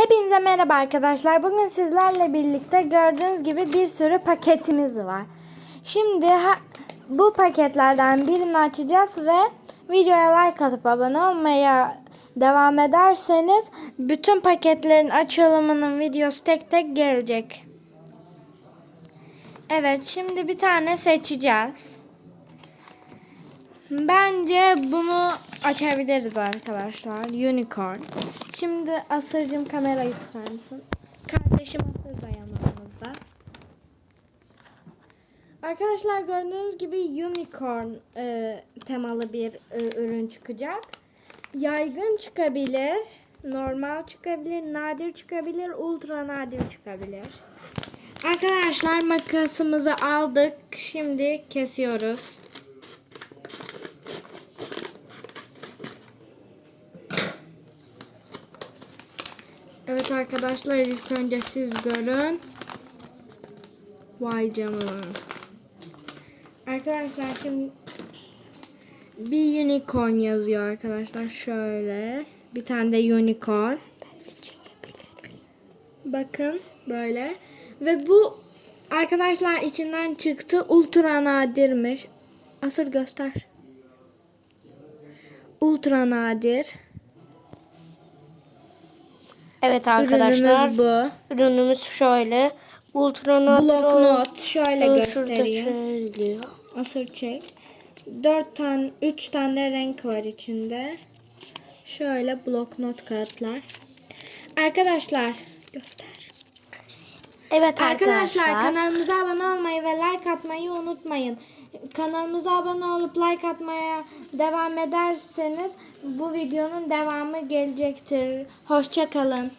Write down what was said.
Hepinize merhaba arkadaşlar. Bugün sizlerle birlikte gördüğünüz gibi bir sürü paketimiz var. Şimdi ha- bu paketlerden birini açacağız ve videoya like atıp abone olmaya devam ederseniz bütün paketlerin açılımının videosu tek tek gelecek. Evet şimdi bir tane seçeceğiz. Bence bunu açabiliriz arkadaşlar. Unicorn. Şimdi Asır'cığım kamerayı tutar mısın? Kardeşim Asır da yanımızda. Arkadaşlar gördüğünüz gibi unicorn e, temalı bir e, ürün çıkacak. Yaygın çıkabilir, normal çıkabilir, nadir çıkabilir, ultra nadir çıkabilir. Arkadaşlar makasımızı aldık. Şimdi kesiyoruz. Evet arkadaşlar ilk önce siz görün. Vay canına. Arkadaşlar şimdi bir unicorn yazıyor arkadaşlar şöyle. Bir tane de unicorn. Bakın böyle. Ve bu arkadaşlar içinden çıktı. Ultra nadirmiş. Asır göster. Ultra nadir. Evet arkadaşlar Ürünümüz bu. ürünümüz şöyle ultra nadir Bloknot şöyle göstereyim. şöyle diyor. Asır çek. 4 tane 3 tane renk var içinde. Şöyle bloknot kağıtlar. Arkadaşlar göster. Evet Arkadaşlar, arkadaşlar. kanalımıza abone olmayı atmayı unutmayın. Kanalımıza abone olup like atmaya devam ederseniz bu videonun devamı gelecektir. Hoşça kalın.